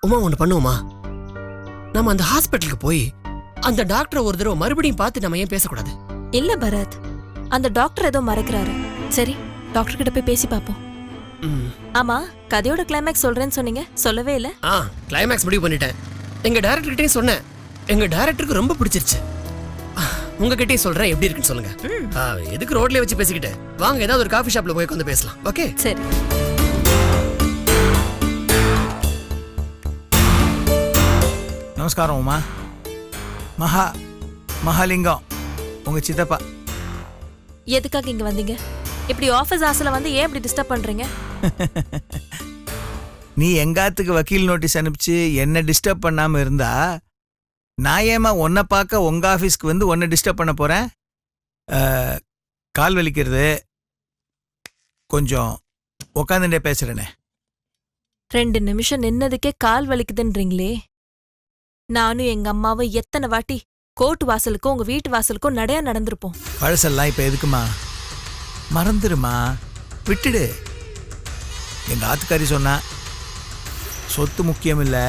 உமா ஒன்று பண்ணுவோமா? நம்ம அந்த ஹாஸ்பிட்டலுக்கு போய் அந்த டாக்டரை ஒரு தடவை மறுபடியும் பார்த்து நம்ம ஏன் பேசக்கூடாது? இல்ல பரத். அந்த டாக்டர் ஏதோ மறைக்கிறாரு. சரி டாக்டர் கிட்ட போய் பேசி பாப்போம் ம். ஆமா கதையோட கிளைமேக்ஸ் சொல்றேன்னு சொன்னீங்க. சொல்லவே இல்ல. ஆ கிளைமேக்ஸ் முடிவு பண்ணிட்டேன். எங்க டைரக்டர்கிட்டயும் சொன்னேன். எங்க டைரக்டருக்கு ரொம்ப பிடிச்சிருச்சு. உங்ககிட்டயும் சொல்றேன் எப்படி இருக்குன்னு சொல்லுங்க. எதுக்கு ரோட்லயே வச்சு பேசிக்கிட்டு? வாங்க ஏதாவது ஒரு காஃபி ஷாப்ல போய் உட்காந்து பேசலாம். ஓகே சரி. நமஸ்காரம் உமா. மகா மகாலிங்கம் உங்க சித்தப்பா. எதுக்காக இங்க வந்தீங்க? இப்படி ஆபீஸ் ஆசல வந்து ஏன் இப்படி டிஸ்டர்ப் பண்றீங்க? நீ எங்காத்துக்கு வக்கீல் நோட்டீஸ் அனுப்பிச்சு என்ன டிஸ்டர்ப் பண்ணாம இருந்தா நான் ஏமா உன்னை பார்க்க உங்க ஆஃபீஸ்க்கு வந்து உன்னை டிஸ்டர்ப் பண்ண போறேன்? கால் வலிக்கிறது. கொஞ்சம் உக்காந்துட்டே பேசுறேனே. ரெண்டு நிமிஷம் நின்னதுக்கே கால் வலிக்குதுன்றீங்களே. நானும் எங்க அம்மாவும் எத்தனை வாட்டி கோர்ட் வாசலுக்கும் உங்க வீட்டு வாசலுக்கும் நடையா நடந்திருப்போம். பழசெல்லாம் இப்ப எதுக்குமா? மறந்துடுமா விட்டுடு. எங்க ஆத்துக்காரி சொன்னா சொத்து முக்கியம் இல்லை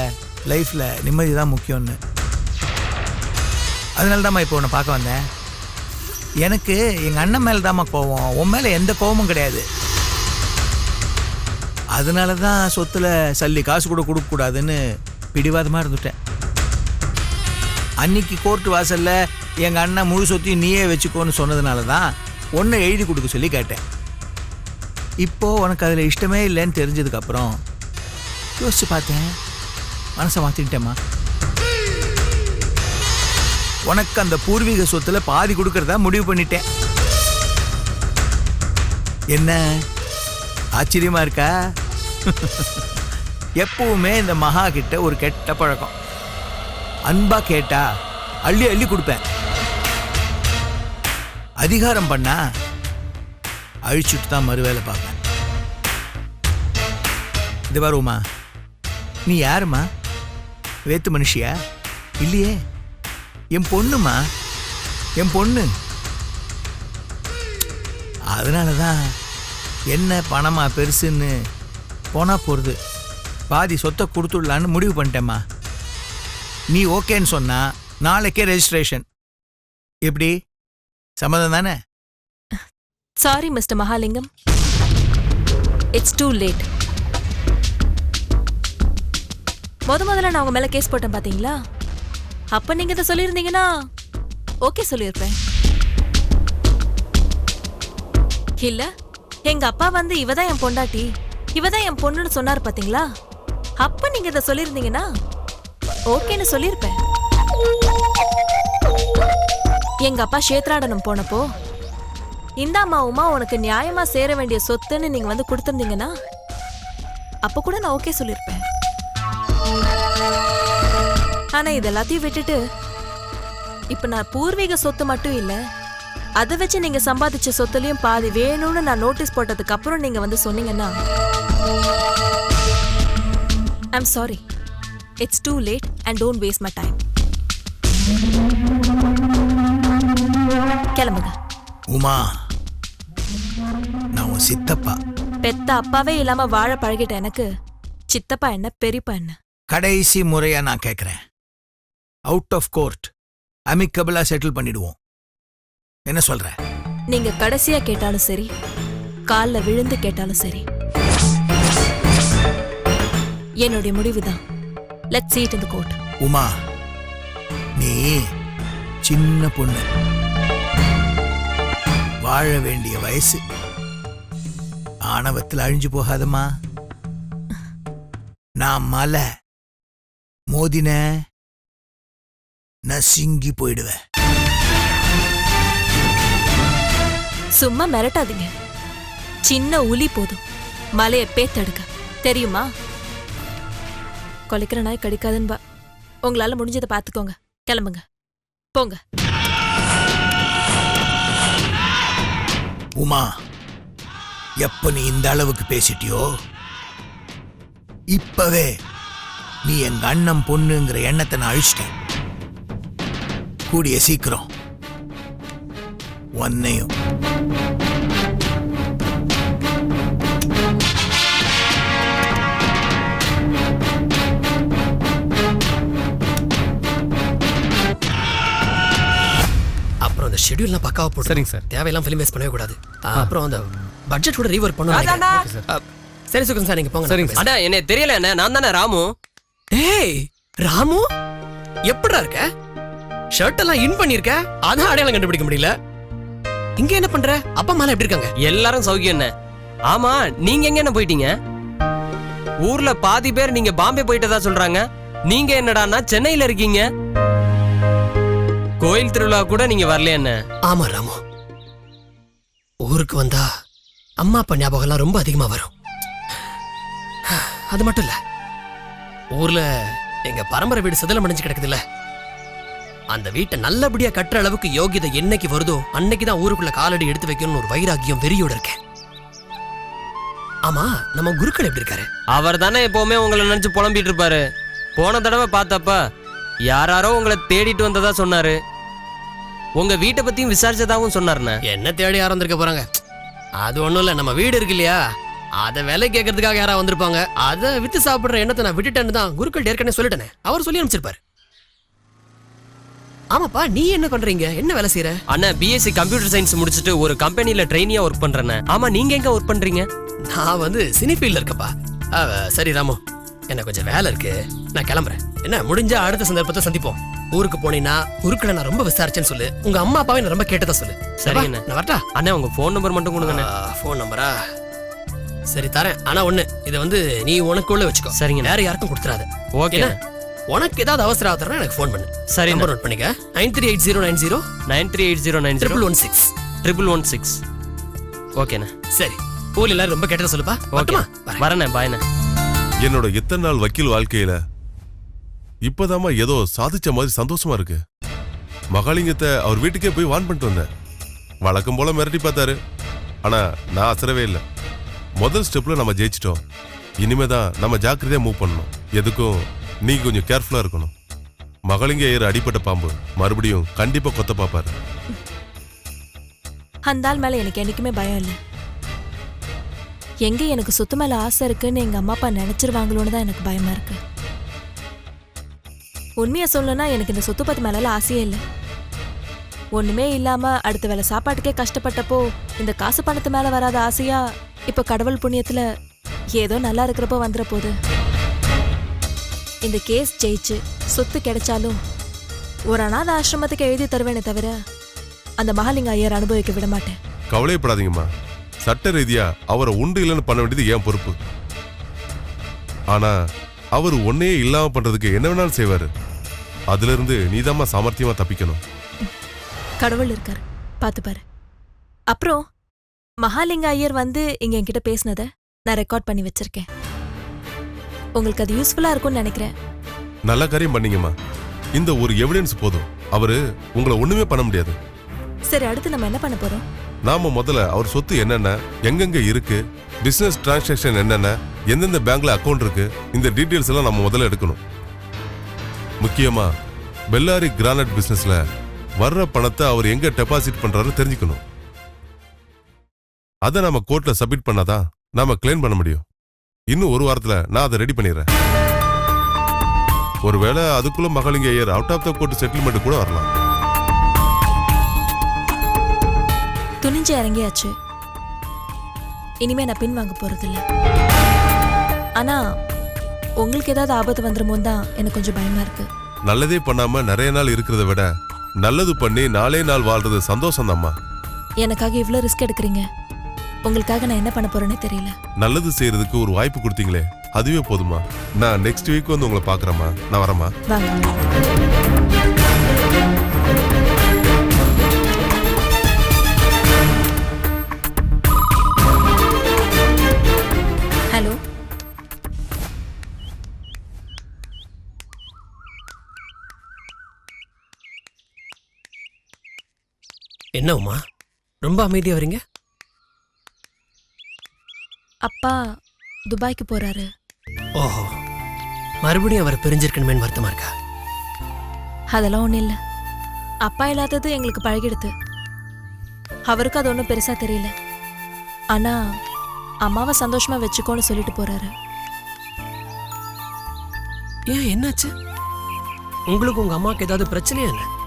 லைஃப்ல நிம்மதி தான் முக்கியம்னு. அதனால தாம்மா இப்போ உன்னை பார்க்க வந்தேன். எனக்கு எங்க அண்ணன் மேல தாம்மா கோவம். உன் மேல எந்த கோவமும் கிடையாது. அதனால தான் சொத்துல சல்லி காசு கூட கொடுக்கக்கூடாதுன்னு பிடிவாதமா இருந்துட்டேன். அன்னைக்கு கோர்ட் வாசல்ல எங்க அண்ணன் முழு சொத்தையும் நீயே வச்சுக்கோன்னு சொன்னதுனால தான் ஒன்றை எழுதி கொடுக்க சொல்லி கேட்டேன். இப்போ உனக்கு அதில் இஷ்டமே இல்லைன்னு தெரிஞ்சதுக்கு அப்புறம் யோசிச்சு பார்த்தேன். மனசை மாற்றிக்கிட்டேம்மா உனக்கு அந்த பூர்வீக சொத்துல பாதி கொடுக்கறதா முடிவு பண்ணிட்டேன். என்ன? ஆச்சரியமா இருக்கா? எப்பவுமே இந்த மகா கிட்ட ஒரு கெட்ட பழக்கம். அன்பா கேட்டா அள்ளி அள்ளி கொடுப்பேன். அதிகாரம் பண்ணா அழிச்சுட்டு தான் மறுவேலை பார்ப்பேன். இது வருமா நீ யாருமா? வேத்து மனுஷியா? இல்லையே. என் பொண்ணுமா? என் பொண்ணு. அதனால தான் என்ன பணமா பெருசுன்னு போனா போகிறது பாதி சொத்தை கொடுத்துடலான்னு முடிவு பண்ணிட்டேம்மா. நீ ஓகேன்னு சொன்னா நாளைக்கே ரெஜிஸ்ட்ரேஷன் எப்படி? சம்மதம் தானே? Sorry mister Mahalingam it's too late முத முதல்ல நான் உங்க மேல கேஸ் போட்டேன் பாத்தீங்களா? அப்ப நீங்க இதை சொல்லியிருந்தீங்கன்னா ஓகே சொல்லியிருப்பேன். இல்ல எங்க அப்பா வந்து இவதான் என் பொண்டாட்டி இவதான் என் பொண்ணுன்னு சொன்னார் பாத்தீங்களா? அப்ப நீங்க இதை சொல்லியிருந்தீங்கன்னா ஓகேன்னு சொல்லியிருப்பேன் எங்க அப்பா சேத்ராடனம் போனப்போ இந்தாம்மா உமா உனக்கு நியாயமா சேர வேண்டிய சொத்துன்னு நீங்க வந்து கொடுத்துருந்தீங்கன்னா அப்ப கூட நான் ஓகே சொல்லியிருப்பேன் ஆனா இது எல்லாத்தையும் விட்டுட்டு இப்ப நான் பூர்வீக சொத்து மட்டும் இல்ல அதை வச்சு நீங்க சம்பாதிச்ச சொத்துலயும் பாதி வேணும்னு நான் நோட்டீஸ் போட்டதுக்கு அப்புறம் நீங்க வந்து சொன்னீங்கன்னா I'm sorry it's too late and don't waste my time கிளம்புங்க. உமா நான் உன் சித்தப்பா. பெத்த அப்பாவே இல்லாம வாழ பழகிட்ட எனக்கு சித்தப்பா என்ன பெரியப்பா என்ன? கடைசி முறையா நான் கேட்குறேன் அவுட் ஆஃப் கோர்ட் அமிக்கபிளா செட்டில் பண்ணிடுவோம். என்ன சொல்ற? நீங்க கடைசியா கேட்டாலும் சரி கால்ல விழுந்து கேட்டாலும் சரி என்னுடைய முடிவுதான். லெட் சீட் இந்த கோர்ட் உமா நீ சின்ன பொண்ணு. வாழ வேண்டிய வயசு. ஆணவத்தில் அழிஞ்சு போகாதம்மா. நான் மலை மோதின நசுங்கி போயிடுவேன். சும்மா மிரட்டாதீங்க. சின்ன உளி போதும். மலைய பேத்தெடுக்க தெரியுமா? கொலைக்கிற நாய் கடிக்காதுன்பா. பா உங்களால முடிஞ்சதை பார்த்துக்கோங்க கிளம்புங்க. போங்க. உமா எப்ப நீ இந்த அளவுக்கு பேசிட்டியோ இப்பவே நீ எங்க அண்ணன் பொண்ணுங்கிற எண்ணத்தை நான் அழிச்சிட்டேன். கூடிய சீக்கிரம். உன்னையும். ஷெட்யூல்லாம் பக்காவா போட்டு சரிங்க சார். தேவையெல்லாம் ஃபிலிம் வேஸ்ட் பண்ணவே கூடாது. அப்புறம் அந்த பட்ஜெட் கூட ரீவொர்க். பண்ணுவோம் சரி சுகம் சார் நீங்க போங்க சரிங்க அண்ணா என்ன தெரியல அண்ணா நான் தானே ராமு. ஏய் ராமு? எப்படிடா இருக்க? ஷர்ட் எல்லாம் இன் பண்ணிருக்க? அதான் அடையாளம் கண்டுபிடிக்க முடியல. இங்க என்ன பண்ற? அப்பா அம்மா எப்படி இருக்காங்க? எல்லாரும் சௌக்கியம் என்ன? ஆமா நீங்க எங்க என்ன போயிட்டீங்க? ஊர்ல பாதி பேர் நீங்க பாம்பே போயிட்டதா சொல்றாங்க. நீங்க என்னடான்னா சென்னையில இருக்கீங்க. கோயில் திருவிழா கூட நீங்க வரலையா என்ன? ஆமா ராமு. ஊருக்கு வந்தா அம்மா அப்பா ஞாபகம் எல்லாம் ரொம்ப அதிகமா வரும். அது மட்டும் இல்ல ஊர்ல எங்க பரம்பரை வீடு சிதலம் அடைஞ்சு கிடக்குதுல்ல. அந்த வீட்டை நல்லபடியா கட்டுற அளவுக்கு யோகிதை என்னைக்கு வருதோ அன்னைக்கு தான் ஊருக்குள்ள காலடி எடுத்து வைக்கணும்னு ஒரு வைராக்கியம் வெறியோட இருக்கேன். ஆமா நம்ம குருக்கள் எப்படி இருக்காரு? அவர் தானே எப்பவுமே உங்களை நினைச்சு புலம்பிட்டு இருப்பாரு. போன தடவை பார்த்தப்ப யாராரோ உங்களை தேடிட்டு வந்ததா சொன்னாரு. உங்க வீட்டை பத்தியும் விசாரிச்சதாவும் சொன்னாருண்ணே. என்ன தேடி யாரும் வந்திருக்க போறாங்க? அது ஒண்ணும் இல்ல நம்ம வீடு இருக்கு இல்லையா? அதை விலை கேட்கறதுக்காக யாரா வந்திருப்பாங்க? அதை வித்து சாப்பிடுற எண்ணத்தை நான் விட்டுட்டேன்னு தான் குருக்கள் ஏற்கனவே சொல்லிட்டேனே. அவர் சொல்லி அனுப்பிச்சிருப்பாரு. ஆமாப்பா நீ என்ன பண்றீங்க? என்ன வேலை செய்யற அண்ணா பிஎஸ்சி கம்ப்யூட்டர் சயின்ஸ் முடிச்சுட்டு ஒரு கம்பெனில ட்ரெயினியா ஒர்க் பண்றேண்ணே. ஆமா நீங்க எங்க ஒர்க் பண்றீங்க? நான் வந்து சினி ஃபீல்ட்ல இருக்கப்பா சரி ராமு. எனக்கு கொஞ்சம் வேலை இருக்கு? நான் கிளம்புறேன். என்ன முடிஞ்சா அடுத்த சந்தர்ப்பத்தை சந்திப்போம். ஊருக்கு போனீங்கன்னா குருக்களை நான் ரொம்ப விசாரிச்சேன்னு சொல்லு. உங்க அம்மா அப்பாவை நான் ரொம்ப கேட்டதா சொல்லு. சரிங்கண்ணே. நான் வரட்டா? அண்ணா உங்க ஃபோன் நம்பர் மட்டும் கொடுங்கண்ணே ஃபோன் நம்பரா சரி தரேன். ஆனா ஒண்ணு இதை வந்து நீ உனக்குள்ள வச்சுக்கோ. சரிங்கண்ணே. வேற யாருக்கும் கொடுத்துறாத. ஓகே. உனக்கு ஏதாவது அவசரம் ஆகுதுன்னா எனக்கு ஃபோன் பண்ணு. சரி நம்பர் நோட் பண்ணிக்க. Nine three eight zero nine zero nine three eight zero nine triple one six triple one six. ஓகேண்ணே. சரி. ஊர்ல எல்லாரும் ரொம்ப கேட்டதா சொல்லுப்பா. ஓகே. வரட்டுமா? வரேன். வரேண்ணே பாய்ண்ணே என்னோட இத்தனை நாள் வக்கீல் வாழ்க்கையில இப்பதாமா ஏதோ சாதிச்ச மாதிரி சந்தோஷமா இருக்கு. மகாலிங்கத்தை அவர் வீட்டுக்கே போய் வான் பண்ணிட்டு வந்தேன். வழக்கம் போல மிரட்டி பார்த்தாரு. ஆனா நான் அசரவே இல்லை. முதல் ஸ்டெப்ல நம்ம ஜெயிச்சிட்டோம். இனிமே தான் நம்ம ஜாக்கிரதையா மூவ் பண்ணணும். எதுக்கும் நீங்க கொஞ்சம் கேர்ஃபுல்லா இருக்கணும். மகளிங்க ஏறு அடிப்பட்ட பாம்பு. மறுபடியும் கண்டிப்பா கொத்த பாப்பாரு அந்த ஆள் மேல எனக்கு என்னைக்குமே பயம் இல்லை. எங்க எனக்கு சொத்து மேல ஆசை இருக்குன்னு எங்க அம்மா அப்பா நினைச்சிருவாங்களோன்னு தான் எனக்கு பயமா இருக்கு. உண்மையை சொல்லணும்னா எனக்கு இந்த சொத்து பத்து மேலால ஆசையே இல்லை. ஒண்ணுமே இல்லாம அடுத்த வேலை சாப்பாட்டுக்கே கஷ்டப்பட்டப்போ இந்த காசு பணத்து மேல வராத ஆசையா இப்ப கடவுள் புண்ணியத்துல ஏதோ நல்லா இருக்கிறப்போ வந்துட போகுது இந்த கேஸ் ஜெயிச்சு சொத்து கிடைச்சாலும் ஒரு அநாத ஆசிரமத்துக்கு எழுதி தருவேனே தவிர அந்த மகாலிங்க ஐயர் அனுபவிக்க விட மாட்டேன். கவலைப்படாதீங்கம்மா சட்ட ரீதியா அவரை உண்டு இல்லைன்னு பண்ண வேண்டியது ஏன் பொறுப்பு. ஆனா அவர் ஒன்னையே இல்லாம பண்றதுக்கு என்ன வேணாலும் செய்வாரு. அதுல இருந்து நீதாம்மா சாமர்த்தியமா தப்பிக்கணும். கடவுள் இருக்காரு. பாத்து பாரு. அப்புறம் மகாலிங்க ஐயர் வந்து இங்க என்கிட்ட பேசினத நான் ரெக்கார்ட் பண்ணி வச்சிருக்கேன். உங்களுக்கு அது யூஸ்ஃபுல்லா இருக்கும்னு நினைக்கிறேன். நல்ல காரியம் பண்ணீங்கம்மா. இந்த ஒரு எவிடன்ஸ் போதும். அவரு உங்களை ஒண்ணுமே பண்ண முடியாது. சரி அடுத்து நம்ம என்ன பண்ண போறோம்? நாம முதல்ல அவர் சொத்து என்னென்ன எங்கெங்க இருக்கு பிசினஸ் டிரான்சாக்ஷன் என்னென்ன எந்தெந்த பேங்க்ல அக்கௌண்ட் இருக்கு இந்த டீட்டெயில்ஸ் எல்லாம் நம்ம முதல்ல எடுக்கணும். முக்கியமா பெல்லாரி கிரானைட் பிசினஸ்ல வர்ற பணத்தை அவர் எங்க டெபாசிட் பண்றாரு தெரிஞ்சுக்கணும். அதை நம்ம கோர்ட்ல சப்மிட் பண்ணாதான் நாம கிளைம் பண்ண முடியும். இன்னும் ஒரு வாரத்துல நான் அதை ரெடி பண்ணிடுறேன். ஒருவேளை அதுக்குள்ள Mahalinga Iyer out of the court settlement கூட வரலாம். துணிஞ்சு இறங்கியாச்சு. இனிமே நான் பின் வாங்க போறதில்ல. ஆனா உங்களுக்கு ஏதாவது ஆபத்து வந்துருமோன்னு தான் எனக்கு கொஞ்சம் பயமா இருக்கு. நல்லதே பண்ணாம நிறைய நாள் இருக்கிறத விட நல்லது பண்ணி நாளே நாள் வாழ்றது சந்தோஷம் எனக்காக இவ்ளோ ரிஸ்க் எடுக்கிறீங்க. உங்களுக்காக நான் என்ன பண்ண போறேனே தெரியல. நல்லது செய்யறதுக்கு ஒரு வாய்ப்பு கொடுத்தீங்களே அதுவே போதுமா நான் நெக்ஸ்ட் வீக் வந்து உங்களை பாக்குறேம்மா நான் வரேம்மா. வாங்க. என்ன உமா ரொம்ப அமைதியா வரீங்க? அப்பா துபாய்க்கு போறாரு. ஓஹோ. மறுபடியும் அவர் பிரிஞ்சிருக்கணுமேன்னு வருத்தமா இருக்கா? அதெல்லாம் ஒண்ணும் இல்ல. அப்பா இல்லாதது எங்களுக்கு பழகிடுது. அவருக்கு அது ஒன்றும் பெருசா தெரியல. ஆனா அம்மாவை சந்தோஷமா வச்சுக்கோன்னு சொல்லிட்டு போறாரு. ஏன் என்னாச்சு? உங்களுக்கு உங்க அம்மாவுக்கு ஏதாவது பிரச்சனையா என்ன?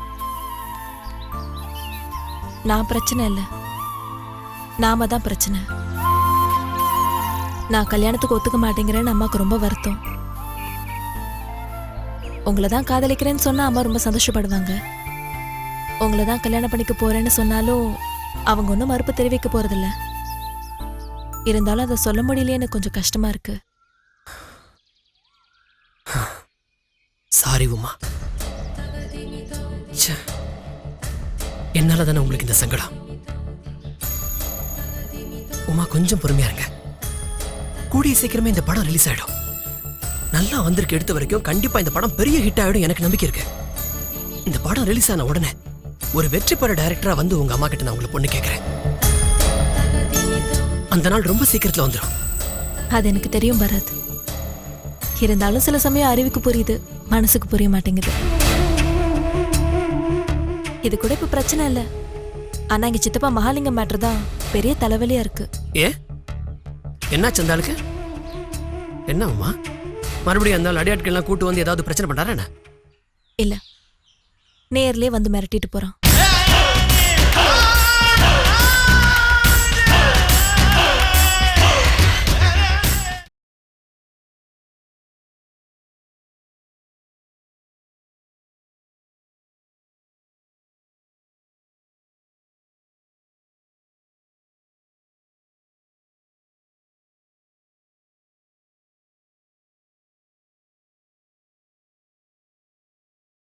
நான் பிரச்சனை இல்லை. நாம தான் பிரச்சனை. நான் கல்யாணத்துக்கு ஒத்துக்க மாட்டேங்கிறேன்னு அம்மாவுக்கு ரொம்ப வருத்தம். உங்களை தான் காதலிக்கிறேன்னு சொன்னா அம்மா ரொம்ப சந்தோஷப்படுவாங்க. உங்களை தான் கல்யாணம் பண்ணிக்க போறேன்னு சொன்னாலும் அவங்க ஒன்றும் மறுப்பு தெரிவிக்க போறதில்ல. இருந்தாலும் அதை சொல்ல முடியலையே எனக்கு கொஞ்சம் கஷ்டமா இருக்கு. சாரி உமா. என்னால தானே உங்களுக்கு இந்த சங்கடம்? உமா கொஞ்சம் பொறுமையா இருங்க. கூடிய சீக்கிரமே இந்த படம் ரிலீஸ் ஆயிடும். நல்லா வந்திருக்கு எடுத்த வரைக்கும். கண்டிப்பா இந்த படம் பெரிய ஹிட் ஆயிடும் எனக்கு நம்பிக்கை இருக்கு. இந்த படம் ரிலீஸ் ஆன உடனே ஒரு வெற்றி பெற டைரக்டரா வந்து உங்க அம்மா கிட்ட நான் உங்களை பொண்ணு கேட்கறேன் அந்த நாள் ரொம்ப சீக்கிரத்துல வந்துடும் அது எனக்கு தெரியும் பரத். இருந்தாலும் சில சமயம் அறிவுக்கு புரியுது மனசுக்கு புரிய மாட்டேங்குது. இது கூட இப்ப பிரச்சனை இல்ல. ஆனா இங்க சித்தப்பா மகாலிங்கம் மேட்டர் தான் பெரிய தலைவலியா இருக்கு. ஏ? என்னாச்சு அந்த ஆளுக்கு? என்ன உமா? மறுபடியும் அந்த அடியாட்கள்லாம் கூட்டு வந்து ஏதாவது பிரச்சனை பண்றாரா என்ன? இல்ல. நேர்லயே வந்து மிரட்டிட்டு போறான்.